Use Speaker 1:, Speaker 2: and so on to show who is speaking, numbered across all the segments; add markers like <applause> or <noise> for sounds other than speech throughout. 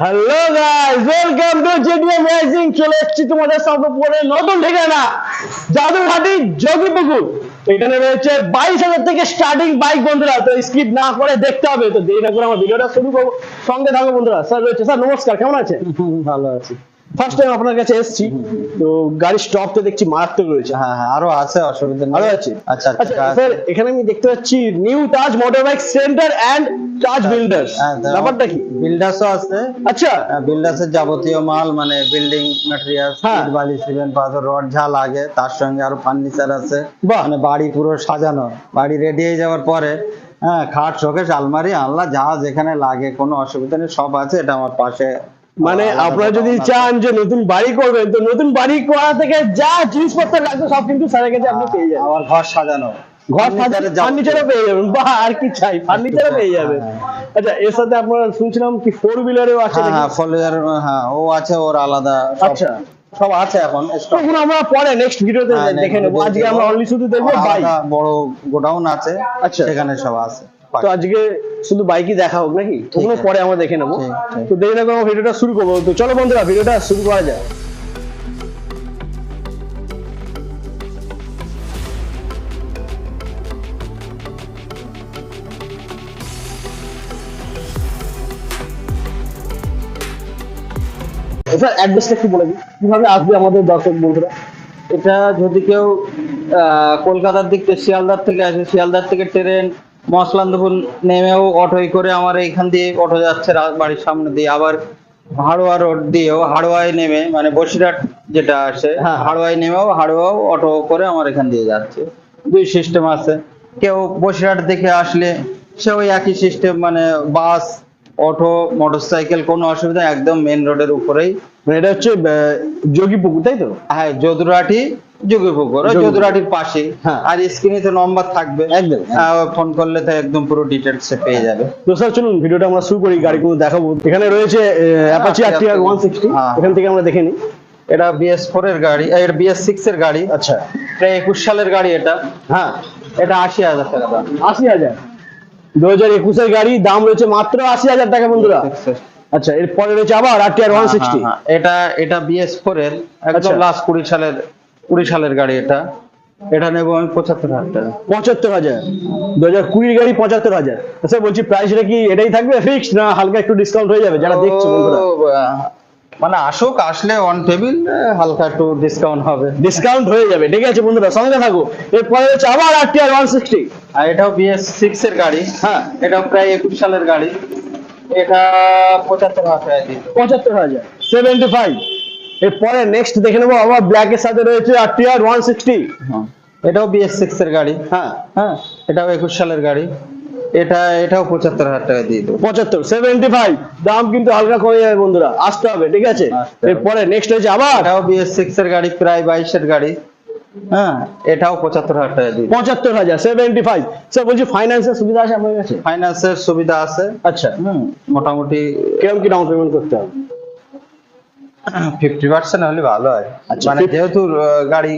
Speaker 1: Hello guys welcome to JDM racing চলে এসেছি তোমাদের সামনে পরে নতুন ঠিকানা জাদুঘাটি যোগীপুকুর এখানে রয়েছে বাইশ হাজার থেকে স্টার্টিং বাইক বন্ধুরা। তো স্কিপ না করে দেখতে হবে। তো দেরি না করে আমার ভিডিওটা শুরু করব। সঙ্গে থাকো বন্ধুরা। স্যার রয়েছে। স্যার নমস্কার। কেমন আছেন?
Speaker 2: ভালো আছি।
Speaker 1: ফার্স্ট টাইম আপনার কাছে এসেছি। তো গাড়ির স্টক তো দেখছি মারাত্মক রয়েছে।
Speaker 2: হ্যাঁ হ্যাঁ আরও আছে অসুবিধা
Speaker 1: আরও আছে?
Speaker 2: আচ্ছা
Speaker 1: আচ্ছা। স্যার এখানে আমি দেখতে পাচ্ছি new Taj motor bike centre and Taj builders
Speaker 2: হ্যাঁ,
Speaker 1: ব্যাপারটা কি?
Speaker 2: বিল্ডার্সও আছে।
Speaker 1: আচ্ছা।
Speaker 2: বিল্ডার্সের যাবতীয় মাল মানে বিল্ডিং ম্যাটেরিয়াল
Speaker 1: হ্যাঁ।
Speaker 2: বালি সিমেন্ট পাথর রড যা লাগে তার সঙ্গে আরও ফার্নিচার আছে। মানে বাড়ি পুরো সাজানো। বাড়ি রেডি হয়ে যাওয়ার পরে হ্যাঁ খাট শোকেশ আলমারি আল্লাহ যা যেখানে লাগে কোনো অসুবিধা নেই সব আছে এটা আমার পাশে
Speaker 1: মানে আপনারা যদি চান যে নতুন বাড়ি করবেন তো নতুন বাড়ি করা থেকে যা জিনিসপত্র লাগবে সব কিন্তু স্যারের কাছে আপনি পেয়ে যাবেন।
Speaker 2: আমার ঘর সাজানো।
Speaker 1: ঘর ফার্নিচারও পেয়ে যাবেন। বা আর কি চাই? ফার্নিচারও পেয়ে যাবেন। আচ্ছা এর সাথে আপনারা শুনছিলাম কি ফোর হুইলারেও আছে
Speaker 2: হ্যাঁ? হ্যাঁ ফলের হ্যাঁ ও আছে ওর আলাদা
Speaker 1: আচ্ছা।
Speaker 2: সব আছে এখন।
Speaker 1: আমরা পরে নেক্সট ভিডিওতে
Speaker 2: হ্যাঁ,
Speaker 1: দেখে নেব। আজকে আমরা অনলি শুধু দেখব বাইক
Speaker 2: বড় গোডাউন আছে
Speaker 1: আচ্ছা।
Speaker 2: সেখানে সব আছে।
Speaker 1: তো আজকে শুধু বাইকই দেখা হোক নাকি? ওগুলো পরে আমরা দেখে নেব। তো দেরি না ভিডিওটা শুরু করব। তো চলো বন্ধুরা ভিডিওটা শুরু করা যায় স্যার অ্যাড্রেসটা একটু বলে দিন কীভাবে আসবে আমাদের দর্শক বন্ধুরা?
Speaker 2: এটা যদি কেউ কলকাতার দিক থেকে শিয়ালদার থেকে আসে শিয়ালদার থেকে ট্রেন মসলান্দপুর নেমেও অটোয় করে আমার এইখান দিয়ে অটো যাচ্ছে বাড়ির সামনে দিয়ে। আবার হাড়োয়া রোড দিয়েও হাড়োয়ায় নেমে মানে বসিরহাট যেটা আসে
Speaker 1: হ্যাঁ।
Speaker 2: হাড়োয়ায় নেমেও হাড়োয়াও অটো করে আমার এখান দিয়ে যাচ্ছে। দুই সিস্টেম আছে। কেউ বসিরহাট দেখে আসলে সে ওই একই সিস্টেম মানে বাস অটো মোটরসাইকেল কোনো অসুবিধা একদম মেন রোডের উপরেই।
Speaker 1: মানে এটা হচ্ছে যোগীপুকুর তাই তো?
Speaker 2: হ্যাঁ যদুরাটি যুগপুকুর ওই যদুরাটির পাশে।
Speaker 1: হ্যাঁ।
Speaker 2: আর স্ক্রিনে তো নম্বর থাকবে।
Speaker 1: একদম।
Speaker 2: ফোন করলে তো একদম পুরো ডিটেলস পেয়ে যাবে।
Speaker 1: তো স্যার চলুন ভিডিওটা আমরা শুরু করি গাড়ি গাড়িগুলো দেখাবো। এখানে রয়েছে অ্যাপাচি আরটিআর ওয়ান সিক্সটি
Speaker 2: হ্যাঁ।
Speaker 1: এখান থেকে আমরা দেখে নিই।
Speaker 2: এটা বিএস ফোর এর গাড়ি এটা বিএস সিক্স এর গাড়ি।
Speaker 1: আচ্ছা।
Speaker 2: এটা একুশ সালের গাড়ি এটা।
Speaker 1: হ্যাঁ।
Speaker 2: এটা আশি হাজার টাকা
Speaker 1: আশি হাজার। দু হাজার একুশের গাড়ি দাম রয়েছে মাত্র আশি হাজার টাকা বন্ধুরা। আচ্ছা এরপরে রয়েছে আবার ওয়ান সিক্সটি
Speaker 2: হ্যাঁ, হ্যাঁ, এটা এটা বিএস ফোর এর একদম
Speaker 1: আচ্ছা।
Speaker 2: লাস্ট কুড়ি সালের কুড়ি সালের গাড়ি এটা। এটা নেব আমি পঁচাত্তর হাজার টাকা।
Speaker 1: পঁচাত্তর হাজার। দু হাজার কুড়ির গাড়ি পঁচাত্তর হাজার। স্যার বলছি প্রাইসটা কি এটাই থাকবে ফিক্সড না হালকা একটু ডিসকাউন্ট হয়ে যাবে? যারা দেখছে বন্ধুরা।
Speaker 2: মানে আসুক আসলে অন টেবিল হালকা একটু ডিসকাউন্ট হবে।
Speaker 1: ডিসকাউন্ট হয়ে যাবে ঠিক আছে বন্ধুরা সঙ্গে থাকো। এরপরে হচ্ছে আবার আর টি আর ওয়ান সিক্সটি
Speaker 2: আর এটাও বিএস সিক্স এর গাড়ি।
Speaker 1: হ্যাঁ।
Speaker 2: এটাও প্রায় একুশ সালের গাড়ি। এটা পঁচাত্তর হাজার
Speaker 1: পঁচাত্তর হাজার সেভেন্টি ফাইভ এরপরে নেক্সট দেখে নেব আবার ব্ল্যাক এর সাথে রয়েছে আরটিআর ওয়ান সিক্সটি
Speaker 2: এটাও বিএস সিক্স এর গাড়ি।
Speaker 1: হ্যাঁ।
Speaker 2: হ্যাঁ এটাও একুশ সালের গাড়ি। এটা এটাও পঁচাত্তর হাজার টাকা দিয়ে দেবো।
Speaker 1: পঁচাত্তর সেভেন্টি ফাইভ দাম কিন্তু হালকা কমে যাবে বন্ধুরা আসতে হবে ঠিক আছে? এরপরে নেক্সট হয়েছে আবার।
Speaker 2: এটাও বিএস সিক্স এর গাড়ি প্রায় বাইশের গাড়ি। হ্যাঁ এটাও পঁচাত্তর হাজার টাকা দিয়ে
Speaker 1: পঁচাত্তর হাজার সেভেন্টি ফাইভ স্যার বলছি ফাইন্যান্সের সুবিধা আছে আপনার কাছে?
Speaker 2: ফাইন্যান্সের সুবিধা আছে।
Speaker 1: আচ্ছা।
Speaker 2: মোটামুটি
Speaker 1: কীরকম কি ডাউন পেমেন্ট করতে হবে?
Speaker 2: ফিফটি পার্সেন্ট হলে ভালো হয়।
Speaker 1: আচ্ছা,
Speaker 2: মানে যেহেতু গাড়ি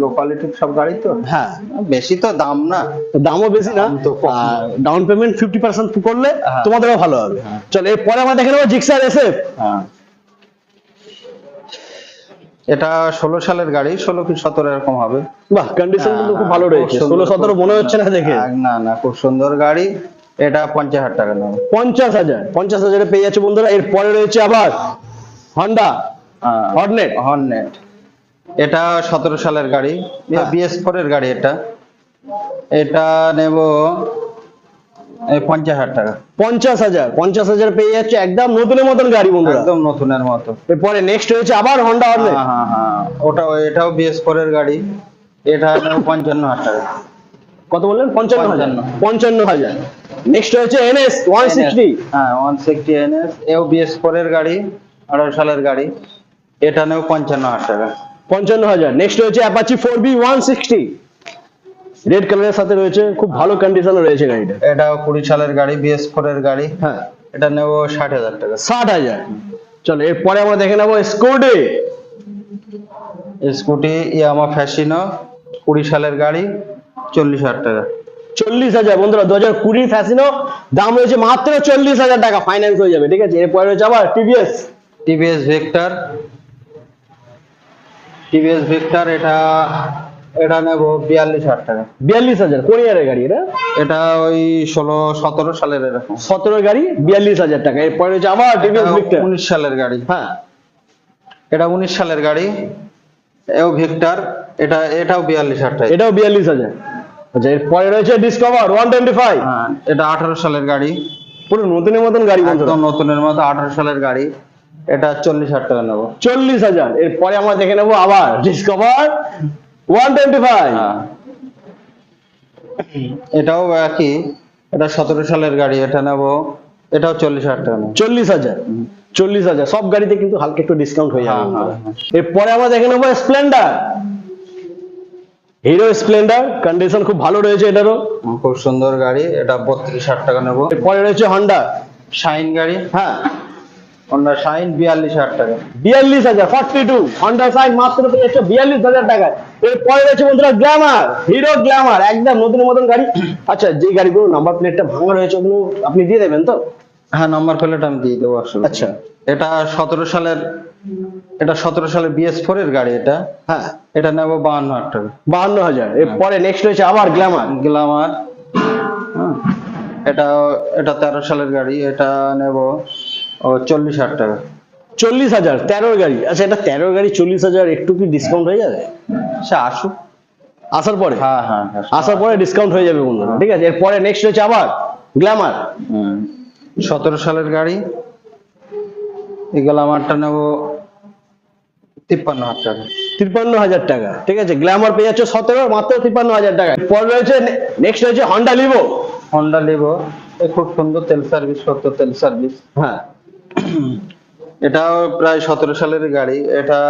Speaker 2: লো কোয়ালিটির সব গাড়ি তো?
Speaker 1: হ্যাঁ
Speaker 2: বেশি তো দাম না।
Speaker 1: দামও বেশি না।
Speaker 2: তো
Speaker 1: ডাউন পেমেন্ট ফিফটি পার্সেন্ট করলে
Speaker 2: হ্যাঁ।
Speaker 1: তোমাদেরও ভালো হবে।
Speaker 2: হ্যাঁ।
Speaker 1: চলো এরপরে আমরা দেখে নেব জিক্সার এসএফ
Speaker 2: হ্যাঁ। এটা ষোলো সালের গাড়ি ষোলো কি সতেরো এরকম হবে।
Speaker 1: বাহ কন্ডিশন কিন্তু খুব ভালো রয়েছে। ষোলো সতেরো মনে হচ্ছে না দেখে।
Speaker 2: না না খুব সুন্দর গাড়ি। এটা পঞ্চাশ হাজার টাকা দাম।
Speaker 1: পঞ্চাশ হাজার পঞ্চাশ হাজারে পেয়ে যাচ্ছে বন্ধুরা। এরপরে রয়েছে আবার হন্ডা হর্নেট
Speaker 2: হর্নেট এটা সতেরো সালের গাড়ি।
Speaker 1: হ্যাঁ।
Speaker 2: বিএস ফোর এর গাড়ি এটা। এটা নেব পঞ্চাশ হাজার টাকা।
Speaker 1: পঞ্চাশ হাজার পঞ্চাশ হাজার পেয়ে যাচ্ছে একদম নতুনের মতন গাড়ি বন্ধুরা।
Speaker 2: একদম নতুনের মতো।
Speaker 1: এরপরে নেক্সট আবার হন্ডা
Speaker 2: হ্যাঁ হ্যাঁ হ্যাঁ। ওটা এটাও বিএস ফোর এর গাড়ি। এটা নেব পঞ্চান্ন হাজার টাকা।
Speaker 1: কত বললেন? পঞ্চান্ন হাজার।
Speaker 2: পঞ্চান্ন।
Speaker 1: হাজার। নেক্সট এনএস ওয়ান সিক্সটি
Speaker 2: হ্যাঁ ওয়ান সিক্সটি এনএস এও বিএস ফোর এর গাড়ি আঠারো সালের গাড়ি। এটা নেব পঞ্চান্ন হাজার টাকা।
Speaker 1: পঞ্চান্ন হাজার। নেক্সট রয়েছে Apache four V one sixty red কালারের সাথে রয়েছে খুব ভালো কন্ডিশনে রয়েছে গাড়িটা।
Speaker 2: এটাও কুড়ি সালের গাড়ি বিএস ফোর এর গাড়ি।
Speaker 1: হ্যাঁ।
Speaker 2: এটা নেব ষাট হাজার টাকা।
Speaker 1: ষাট হাজার। চলো এরপরে আমরা দেখে নেব স্কুটি
Speaker 2: স্কুটি ইয়ামা ফ্যাসিনো কুড়ি সালের গাড়ি চল্লিশ হাজার টাকা।
Speaker 1: চল্লিশ হাজার। বন্ধুরা দু হাজার কুড়ি ফ্যাসিনো দাম রয়েছে মাত্র চল্লিশ হাজার টাকা। ফাইন্যান্স হয়ে যাবে ঠিক আছে? এরপরে রয়েছে আবার TVS
Speaker 2: TVS Victor TVS Victor এটা এটা নেব বিয়াল্লিশ হাজার টাকা।
Speaker 1: বিয়াল্লিশ হাজার কোন ইয়ারের গাড়ি এটা?
Speaker 2: এটা ওই ষোলো সতেরো সালের এরকম।
Speaker 1: সতেরো গাড়ি বিয়াল্লিশ হাজার টাকা। এরপরে রয়েছে আবার টিভিএস ভিক্টর
Speaker 2: উনিশ সালের গাড়ি।
Speaker 1: হ্যাঁ।
Speaker 2: এটা উনিশ সালের গাড়ি। এও ভিক্টর এটা এটাও বিয়াল্লিশ হাজার টাকা।
Speaker 1: এটাও বিয়াল্লিশ হাজার। আচ্ছা এরপরে রয়েছে ডিসকভার ওয়ান টোয়েন্টি ফাইভ
Speaker 2: এটা আঠারো সালের গাড়ি।
Speaker 1: পুরো নতুনের মতন গাড়ি
Speaker 2: একদম নতুনের মতো আঠারো সালের গাড়ি। এটা চল্লিশ হাজার টাকা নেব।
Speaker 1: চল্লিশ হাজার। এরপরে আমরা দেখে নেব আবার ডিসকভার ওয়ান টোয়েন্টি ফাইভ
Speaker 2: হ্যাঁ। এটাও একই। এটা সতেরো সালের গাড়ি এটা নেব। এটাও চল্লিশ হাজার টাকা
Speaker 1: চল্লিশ হাজার। চল্লিশ হাজার। সব গাড়িতে কিন্তু হালকা একটু ডিসকাউন্ট হয়ে যাবে।
Speaker 2: হ্যাঁ, হ্যাঁ,
Speaker 1: এরপরে আমরা দেখে নেব স্প্লেন্ডার হিরো স্প্লেন্ডার কন্ডিশন খুব ভালো রয়েছে এটারও।
Speaker 2: খুব সুন্দর গাড়ি। এটা বত্রিশ হাজার টাকা নেব।
Speaker 1: এরপরে রয়েছে হন্ডা
Speaker 2: শাইন গাড়ি।
Speaker 1: হ্যাঁ।
Speaker 2: হন্ডা শাইন বিয়াল্লিশ হাজার টাকা।
Speaker 1: বিয়াল্লিশ হাজার ফর্টি টু হন্ডা সাইন মাত্র পেয়েছে বিয়াল্লিশ হাজার টাকায়। এরপরে রয়েছে বন্ধুরা গ্ল্যামার হিরো গ্ল্যামার একদম নতুন মতন গাড়ি। আচ্ছা যে গাড়িগুলো নাম্বার প্লেটটা ভাঙা রয়েছে ওগুলো আপনি দিয়ে দেবেন তো?
Speaker 2: হ্যাঁ নাম্বার প্লেট আমি দিয়ে দেবো আসলে।
Speaker 1: আচ্ছা।
Speaker 2: এটা সতেরো সালের এটা সতেরো সালের বিএস ফোর এর গাড়ি এটা।
Speaker 1: হ্যাঁ।
Speaker 2: এটা নেব বাহান্ন হাজার টাকা।
Speaker 1: বাহান্ন হাজার। এরপরে নেক্সট রয়েছে আবার গ্ল্যামার
Speaker 2: গ্লামার হ্যাঁ। এটা এটা তেরো সালের গাড়ি এটা নেব ও চল্লিশ হাজার টাকা।
Speaker 1: চল্লিশ হাজার তেরোর গাড়ি। আচ্ছা এটা তেরোর গাড়ি চল্লিশ হাজার একটু কি ডিসকাউন্ট হয়ে যাবে?
Speaker 2: সে আসুক।
Speaker 1: আসার পরে?
Speaker 2: হ্যাঁ হ্যাঁ হ্যাঁ
Speaker 1: আসার পরে ডিসকাউন্ট হয়ে যাবে বন্ধুরা। ঠিক আছে এরপরে নেক্সট রয়েছে আবার গ্ল্যামার
Speaker 2: সতেরো সালের গাড়ি। এই গ্লামারটা নেব তিপ্পান্ন হাজার টাকা।
Speaker 1: তিপ্পান্ন হাজার টাকা। ঠিক আছে গ্ল্যামার পেয়ে যাচ্ছে সতেরো মাত্র তিপ্পান্ন হাজার টাকা। পরে রয়েছে নেক্সট রয়েছে হন্ডা লিভো
Speaker 2: হন্ডা লিভো খুব সুন্দর তেল সার্ভিস সত্য তেল সার্ভিস
Speaker 1: হ্যাঁ। <clears throat>
Speaker 2: এটাও প্রায় সতেরো সালের গাড়ি। এটা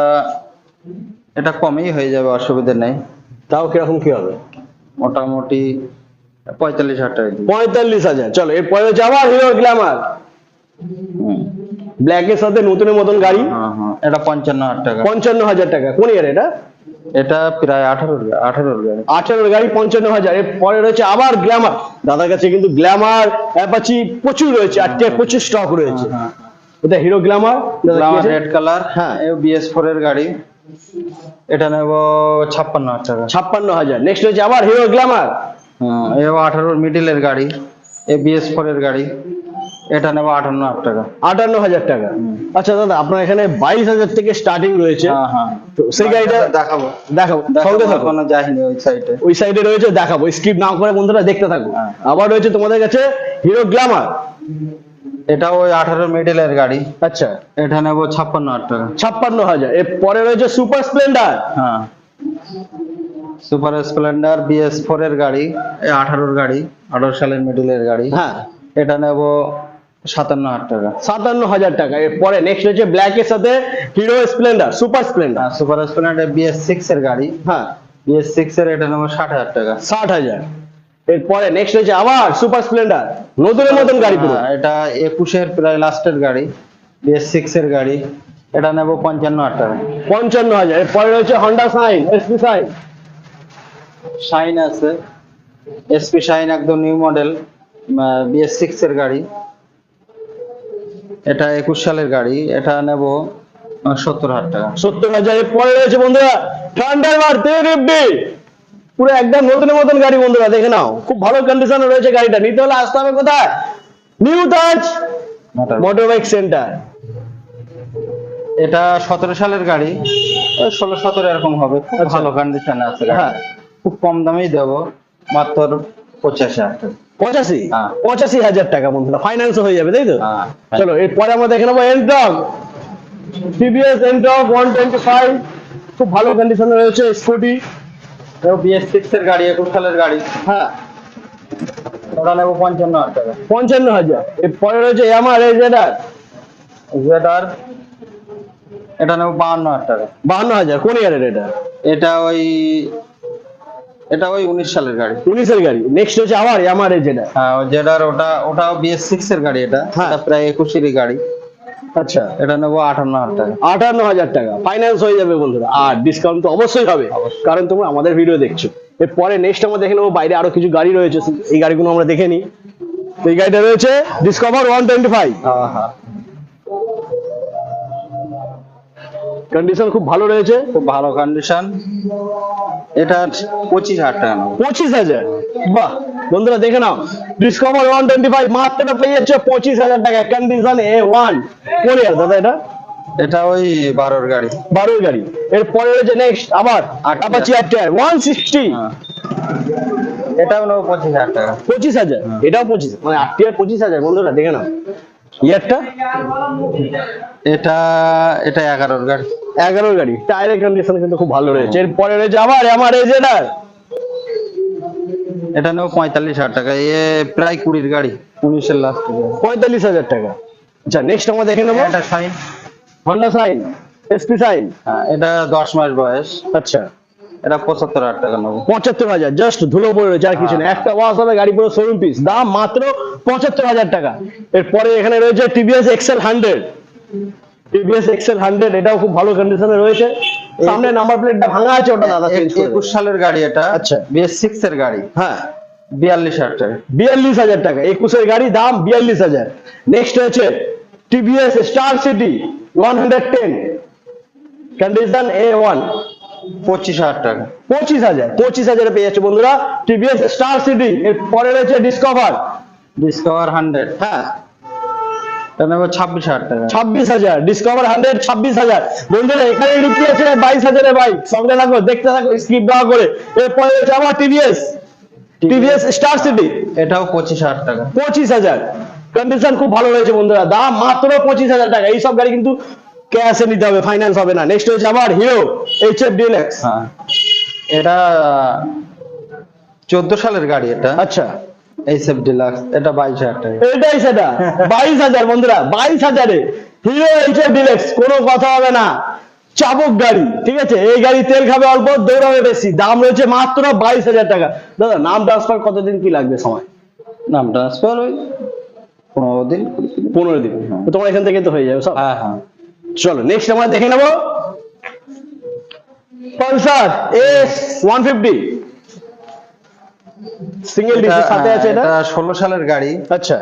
Speaker 2: এটা কমেই হয়ে যাবে অসুবিধা নেই।
Speaker 1: তাও কীরকম কি হবে?
Speaker 2: মোটামুটি পঁয়তাল্লিশ হাজার টাকা
Speaker 1: পঁয়তাল্লিশ হাজার। চলো এরপরে রয়েছে আবার হিরো গ্ল্যামার
Speaker 2: হুম।
Speaker 1: ব্ল্যাকের সাথে নতুনের মতন গাড়ি।
Speaker 2: হ্যাঁ হ্যাঁ। এটা পঞ্চান্ন হাজার টাকা।
Speaker 1: পঞ্চান্ন হাজার টাকা। কোন ইয়ার এটা?
Speaker 2: এটা প্রায় আঠারোর আঠারোর গাড়ি।
Speaker 1: আঠেরোর গাড়ি পঞ্চান্ন হাজার। এরপরে রয়েছে আবার গ্ল্যামার দাদার কাছে কিন্তু গ্ল্যামার অ্যাপাচি প্রচুর রয়েছে। আজকে প্রচুর স্টক রয়েছে।
Speaker 2: হ্যাঁ।
Speaker 1: এটা Hero Glamour
Speaker 2: Glamour red colour
Speaker 1: হ্যাঁ।
Speaker 2: হ্যাঁ বিএস ফোর এর গাড়ি। এটা নেব ছাপ্পান্ন হাজার টাকা।
Speaker 1: ছাপ্পান্ন হাজার। নেক্সট হচ্ছে আবার হিরো গ্ল্যামার
Speaker 2: হ্যাঁ এ আঠারোর মিডিলের গাড়ি এ বিএস ফোর এর গাড়ি। এটা নেব আটান্ন হাজার টাকা।
Speaker 1: আটান্ন হাজার টাকা। আচ্ছা দাদা আপনার এখানে বাইশ হাজার থেকে স্টার্টিং রয়েছে।
Speaker 2: হ্যাঁ হ্যাঁ।
Speaker 1: তো সেই গাড়িটা
Speaker 2: দেখাবো।
Speaker 1: দেখাবো। সঙ্গে থাকো।
Speaker 2: যায়নি ওই সাইডে
Speaker 1: ওই সাইডে রয়েছে দেখাবো। স্কিপ না করে বন্ধুরা দেখতে থাকো।
Speaker 2: হ্যাঁ।
Speaker 1: আবার রয়েছে তোমাদের কাছে হিরো গ্ল্যামার
Speaker 2: এটা ওই আঠারো মিডিলের গাড়ি।
Speaker 1: আচ্ছা।
Speaker 2: এটা নেব ছাপ্পান্ন হাজার টাকা।
Speaker 1: ছাপ্পান্ন হাজার। এর পরে রয়েছে সুপার স্প্লেন্ডার।
Speaker 2: হ্যাঁ। সুপার স্প্লেন্ডার বিএস ফোর এর গাড়ি আঠারোর গাড়ি আঠারো সালের মিডিলের গাড়ি।
Speaker 1: হ্যাঁ।
Speaker 2: এটা নেব সাতান্ন হাজার টাকা।
Speaker 1: সাতান্ন হাজার টাকা। এর পরে নেক্সট রয়েছে ব্ল্যাক এর সাথে Hero Splendor super Splendor.
Speaker 2: Super Splendor BS six এর গাড়ি।
Speaker 1: হ্যাঁ।
Speaker 2: বিএস সিক্স এর এটা নেব ষাট হাজার টাকা।
Speaker 1: ষাট হাজার। এরপরে নেক্সট রয়েছে আবার সুপার স্প্লেন্ডার নতুনের মতন গাড়ি পুরো।
Speaker 2: এটা একুশের প্রায় লাস্টের গাড়ি বিএস সিক্স এর গাড়ি এটা নেব পঞ্চান্ন হাজার টাকা।
Speaker 1: পঞ্চান্ন হাজার এরপরে রয়েছে Honda Shine SP Shine
Speaker 2: Shine আছে এসপি শাইন একদম নিউ মডেল বিএস সিক্স এর গাড়ি। এটা একুশ সালের গাড়ি এটা নেব সত্তর হাজার টাকা।
Speaker 1: সত্তর হাজার পরে রয়েছে বন্ধুরা থান্ডারবার্ড থ্রি পুরো একদম নতুনের মতন গাড়ি বন্ধুরা দেখে নাও। খুব ভালো কন্ডিশনে রয়েছে গাড়িটা। নিতে হলে আসতে হবে কোথায়? New Taj
Speaker 2: motor.
Speaker 1: Bike centre
Speaker 2: এটা সতেরো সালের গাড়ি। ষোলো সতেরো এরকম হবে। খুব
Speaker 1: আচ্ছা।
Speaker 2: ভালো কন্ডিশনে আছে
Speaker 1: হ্যাঁ।
Speaker 2: খুব কম দামেই দেবো। মাত্র পঁচাশি হাজার
Speaker 1: পঁচাশি?
Speaker 2: হ্যাঁ।
Speaker 1: পঁচাশি হাজার টাকা বন্ধুরা। ফাইন্যান্স হয়ে যাবে তাই তো?
Speaker 2: হ্যাঁ।
Speaker 1: চলো এরপরে আমরা দেখে নেব Ntorq TVS Ntorq one twenty five খুব ভালো কন্ডিশনে রয়েছে স্কুটি
Speaker 2: বিএস সিক্স এর গাড়ি একুশ সালের গাড়ি।
Speaker 1: হ্যাঁ।
Speaker 2: ওটা নেব পঞ্চান্ন হাজার টাকা।
Speaker 1: পঞ্চান্ন হাজার। এরপরে রয়েছে আমার রেজেডার
Speaker 2: জেডার এটা নেব বাহান্ন হাজার টাকা।
Speaker 1: বাহান্ন হাজার কোন ইয়ারের এটা?
Speaker 2: এটা ওই এটা ওই উনিশ সালের গাড়ি।
Speaker 1: উনিশের গাড়ি। নেক্সট হচ্ছে আবার আমার
Speaker 2: হ্যাঁ জেডার ওটা ওটাও বিএস সিক্স এর গাড়ি এটা।
Speaker 1: হ্যাঁ।
Speaker 2: প্রায় একুশেরই গাড়ি।
Speaker 1: আচ্ছা।
Speaker 2: এটা নেব আটান্ন হাজার টাকা।
Speaker 1: আটান্ন হাজার টাকা। ফাইন্যান্স হয়ে যাবে বন্ধুরা। আর ডিসকাউন্ট তো অবশ্যই হবে। কারণ তোমরা আমাদের ভিডিও দেখছ। এরপরে নেক্সট আমরা দেখে নেব বাইরে আরও কিছু গাড়ি রয়েছে। এই গাড়িগুলো আমরা দেখে নিই। তো এই গাড়িটা রয়েছে Discover one twenty five condition খুব ভালো রয়েছে।
Speaker 2: খুব ভালো কন্ডিশন এটা পঁচিশ হাজার টাকা
Speaker 1: পঁচিশ হাজার। বাহ। বন্ধুরা দেখে নাও। ডিসকভার ওয়ান টোয়েন্টি ফাইভ মাত্র পেয়ে যাচ্ছে পঁচিশ হাজার টাকা। কন্ডিশন এ ওয়ান কোন ইয়ার দাদা এটা?
Speaker 2: এটা ওই বারোর গাড়ি।
Speaker 1: বারোর গাড়ি। এর পরে রয়েছে নেক্সট আবার আপাচি আটটার ওয়ান সিক্সটি
Speaker 2: হ্যাঁ। এটাও নেব পঁচিশ হাজার টাকা।
Speaker 1: পঁচিশ হাজার? এটাও পঁচিশ মানে আটটি আর পঁচিশ হাজার বন্ধুরা দেখে নাও। ইয়ারটা
Speaker 2: এটা এটা এগারোর গাড়ি।
Speaker 1: এগারোর গাড়ি। টায়ারের কন্ডিশন কিন্তু খুব ভালো রয়েছে। এর পরে রয়েছে আবার আমার যেটা
Speaker 2: এটা নেব পঁয়তাল্লিশ হাজার টাকা। এ প্রায় কুড়ির গাড়ি উনিশের লাস্ট
Speaker 1: পঁয়তাল্লিশ হাজার টাকা। আচ্ছা নেক্সট আমরা দেখে নেব।
Speaker 2: এটা Shine
Speaker 1: Honda Shine SP Shine
Speaker 2: হ্যাঁ এটা দশ মাস বয়স।
Speaker 1: আচ্ছা।
Speaker 2: এটা পঁচাত্তর হাজার টাকা নেব।
Speaker 1: পঁচাত্তর হাজার জাস্ট ধুলো পড়ে রয়েছে আর কিছু না একটা ওয়াশ হবে গাড়ি পুরো শোরুম পিস দাম মাত্র পঁচাত্তর হাজার টাকা। এরপরে এখানে রয়েছে TVS XL hundred TVS XL hundred এটাও খুব ভালো কন্ডিশনে রয়েছে। সামনে নাম্বার প্লেটটা ভাঙা আছে ওটা দাদা চেঞ্জ করে
Speaker 2: একুশ সালের গাড়ি এটা।
Speaker 1: আচ্ছা।
Speaker 2: বিএস সিক্স এর গাড়ি।
Speaker 1: হ্যাঁ।
Speaker 2: বিয়াল্লিশ হাজার টাকা।
Speaker 1: বিয়াল্লিশ হাজার টাকা। একুশের গাড়ি দাম বিয়াল্লিশ হাজার। নেক্সট হচ্ছে TVS Star City one hundred ten condition A one
Speaker 2: পঁচিশ হাজার টাকা।
Speaker 1: পঁচিশ হাজার। পঁচিশ হাজারে পেয়ে যাচ্ছে বন্ধুরা। টিভিএস স্টার সিটি এর পরে রয়েছে ডিসকভার
Speaker 2: ডিসকভার হান্ড্রেড
Speaker 1: হ্যাঁ।
Speaker 2: ছাব্বিশ হাজার টাকা।
Speaker 1: ছাব্বিশ হাজার ডিসকভার হান্ড্রেড ছাব্বিশ হাজার। বন্ধুরা এখানে লুকি আছে বাইশ হাজারের বাইক সঙ্গে থাকো দেখতে থাকো স্কিপ দেওয়া করে। এরপরে রয়েছে আমার টিভিএস টিভিএস স্টার সিটি
Speaker 2: এটাও পঁচিশ হাজার টাকা।
Speaker 1: পঁচিশ হাজার। কন্ডিশন খুব ভালো রয়েছে বন্ধুরা। দাম মাত্র পঁচিশ হাজার টাকা। এইসব গাড়ি কিন্তু ক্যাশে নিতে হবে ফাইন্যান্স হবে না। নেক্সট হচ্ছে আবার হিরো এইচ এফ ডিএলএক্স
Speaker 2: হ্যাঁ। এটা চোদ্দ সালের গাড়ি এটা।
Speaker 1: আচ্ছা।
Speaker 2: এইসব ডিলাক্স এটা বাইশ হাজার টাকা।
Speaker 1: এটাই সেটা। বাইশ হাজার বন্ধুরা বাইশ হাজারে। হিরো এফ ডিলেক্স কোনো কথা হবে না। চাবক গাড়ি ঠিক আছে? এই গাড়ি তেল খাবে অল্প দৌড়াবে বেশি। দাম রয়েছে মাত্র বাইশ হাজার টাকা। দাদা নাম ট্রান্সফার কতদিন কি লাগবে সময়?
Speaker 2: নাম ট্রান্সফার ওই পনেরো দিন।
Speaker 1: পনেরো দিন। তোমার এখান থেকে তো হয়ে যাবে সব।
Speaker 2: হ্যাঁ হ্যাঁ।
Speaker 1: চলো নেক্সট আমরা দেখে নেব। Pulsar S one fifty single ডিসের সাথে আছে এটা
Speaker 2: এটা ষোলো সালের গাড়ি।
Speaker 1: আচ্ছা।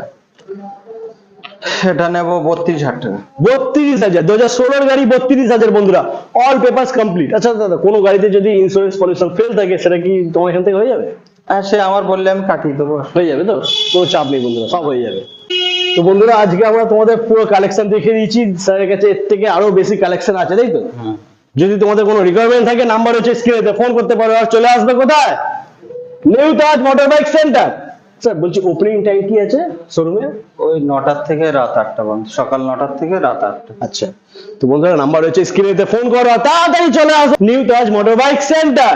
Speaker 2: এটা নেব বত্রিশ হাজার। টাকা
Speaker 1: বত্রিশ হাজার দু হাজার ষোলোর গাড়ি বত্রিশ হাজার বন্ধুরা। অল পেপার্স কমপ্লিট আচ্ছা দাদা কোনো গাড়িতে যদি ইন্স্যুরেন্স পলিউশন ফেল থাকে সেটা কি তোমার এখান থেকে হয়ে যাবে?
Speaker 2: হ্যাঁ সে আমার বললে আমি কাটিয়ে দেবো।
Speaker 1: হয়ে যাবে তো? কোনো চাপ নেই বন্ধুরা সব হয়ে যাবে। তো বন্ধুরা আজকে আমরা তোমাদের পুরো কালেকশন দেখিয়ে দিয়েছি। স্যারের কাছে এর থেকে আরও বেশি কালেকশন আছে তাই তো?
Speaker 2: হ্যাঁ।
Speaker 1: যদি তোমাদের কোনো রিকোয়ারমেন্ট থাকে নাম্বার হচ্ছে স্ক্রিনেতে ফোন করতে পারো। আর চলে আসবে কোথায়? New Taj motor bike centre. Sir বলছি ওপেনিং টাইম কি আছে শোরুমে
Speaker 2: ওই নটার থেকে রাত আটটা পর্যন্ত সকাল নটার থেকে রাত আটটা।
Speaker 1: আচ্ছা তো বন্ধুরা নাম্বার হচ্ছে স্ক্রিনেতে ফোন করো তাড়াতাড়ি চলে আসো। New Taj motor bike centre.